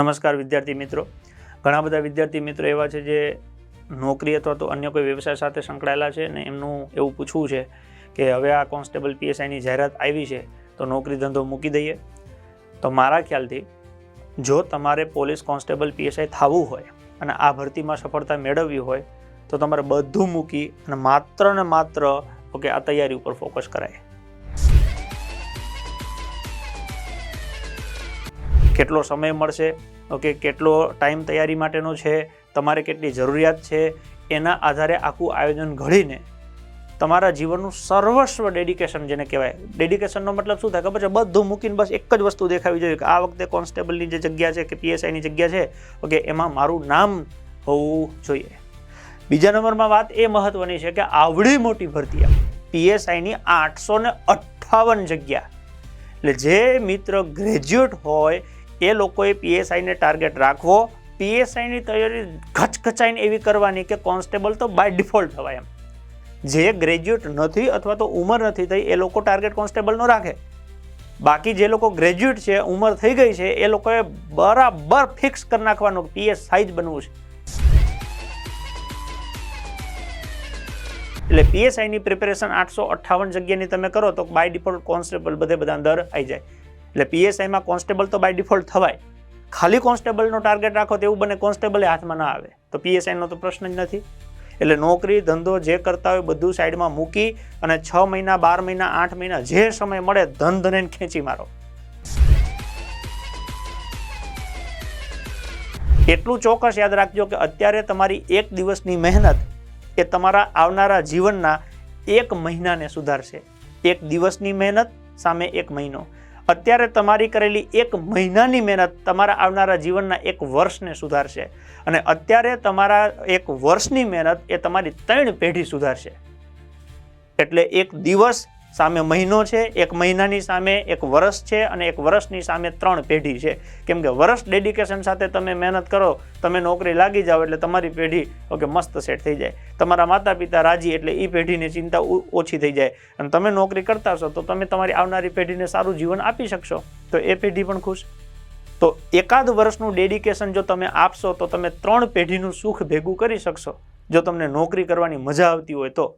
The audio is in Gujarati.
નમસ્કાર વિદ્યાર્થી મિત્રો. ઘણા બધા વિદ્યાર્થી મિત્રો એવા છે જે નોકરી અથવા તો અન્ય કોઈ વ્યવસાય સાથે સંકળાયેલા છે ને એમનું એવું પૂછવું છે કે હવે આ કોન્સ્ટેબલ પીએસઆઈની જાહેરાત આવી છે તો નોકરી ધંધો મૂકી દઈએ. તો મારા ખ્યાલથી જો તમારે પોલીસ કોન્સ્ટેબલ પીએસઆઈ થવું હોય અને આ ભરતીમાં સફળતા મેળવવી હોય તો તમારે બધું મૂકી અને માત્ર ને માત્ર ઓકે, આ તૈયારી ઉપર ફોકસ કરાય. કેટલો સમય મળશે, ઓકે, કેટલો ટાઈમ તૈયારી માટેનો છે, તમારે કેટલી જરૂરિયાત છે, એના આધારે આખું આયોજન ઘડીને તમારા જીવનનું સર્વસ્વ ડેડિકેશન જેને કહેવાય. ડેડિકેશનનો મતલબ શું થાય ખબર છે? બધું મૂકીને બસ એક જ વસ્તુ દેખાવી જોઈએ કે આ વખતે કોન્સ્ટેબલની જે જગ્યા છે કે પીએસઆઈની જગ્યા છે, ઓકે, એમાં મારું નામ હોવું જોઈએ. બીજા નંબરમાં વાત એ મહત્વની છે કે આવડી મોટી ભરતી પીએસઆઈની આઠસો ને અઠ્ઠાવન જગ્યા. એટલે જે મિત્ર ગ્રેજ્યુએટ હોય એ લોકોએ પીએસઆઈને ટાર્ગેટ રાખવો. પીએસઆઈની તૈયારી ઘચઘચાઈને એવી કરવાની કે કોન્સ્ટેબલ તો બાય ડિફોલ્ટ થવાય એમ. જે ગ્રેજ્યુએટ નથી અથવા તો ઉંમર નથી થઈ, એ લોકો ટાર્ગેટ કોન્સ્ટેબલનો રાખે. બાકી જે લોકો ગ્રેજ્યુએટ છે, ઉંમર થઈ ગઈ છે, એ લોકોએ બરાબર ફિક્સ કરી નાખવાનું પીએસ સાઇઝ બનવું છે. એટલે પીએસઆઈની પ્રિપેરેશન આઠસો અઠ્ઠાવન જગ્યાની તમે કરો તો બાય ડિફોલ્ટ કોન્સ્ટેબલ બધે બધા અંદર આવી જાય. એટલે પીએસઆઈમાં કોન્સ્ટેબલ તો બાય ડિફોલ્ટ થવાય. ખાલી કોન્સ્ટેબલનો ટાર્ગેટ રાખો તો એવું બને કોન્સ્ટેબલે હાથમાં ના આવે. તો પીએસઆઈનો તો પ્રશ્ન જ નથી. એટલે નોકરી, ધંધો જે કરતા હોય બધું સાઈડમાં મૂકી અને છ મહિના, બાર મહિના, આઠ મહિના જે સમય મળે ધન ધને ખેંચી મારો. એટલું ચોક્કસ યાદ રાખજો કે અત્યારે તમારી એક દિવસની મહેનત એ તમારા આવનારા જીવનના એક મહિનાને સુધારશે. એક દિવસની મહેનત સામે એક મહિનો. અત્યારે તમારી કરેલી એક મહિનાની મહેનત તમારા આવનારા જીવનના એક વર્ષને સુધારશે. અને અત્યારે તમારા એક વર્ષની મહેનત એ તમારી ત્રણ પેઢી સુધારશે. એટલે એક દિવસ સામે મહિનો છે, એક મહિનાની સામે એક વર્ષ છે અને એક વર્ષની સામે ત્રણ પેઢી છે. કેમ કે વર્ષ ડેડિકેશન સાથે તમે મહેનત કરો, તમે નોકરી લાગી જાઓ એટલે તમારી પેઢી, ઓકે, મસ્ત સેટ થઈ જાય. તમારા માતા પિતા રાજી એટલે એ પેઢીની ચિંતા ઓછી થઈ જાય. અને તમે નોકરી કરતા હશો તો તમે તમારી આવનારી પેઢીને સારું જીવન આપી શકશો. તો એ પેઢી પણ ખુશ. તો એકાદ વર્ષનું ડેડિકેશન જો તમે આપશો તો તમે ત્રણ પેઢીનું સુખ ભેગું કરી શકશો. જો તમને નોકરી કરવાની મજા આવતી હોય તો.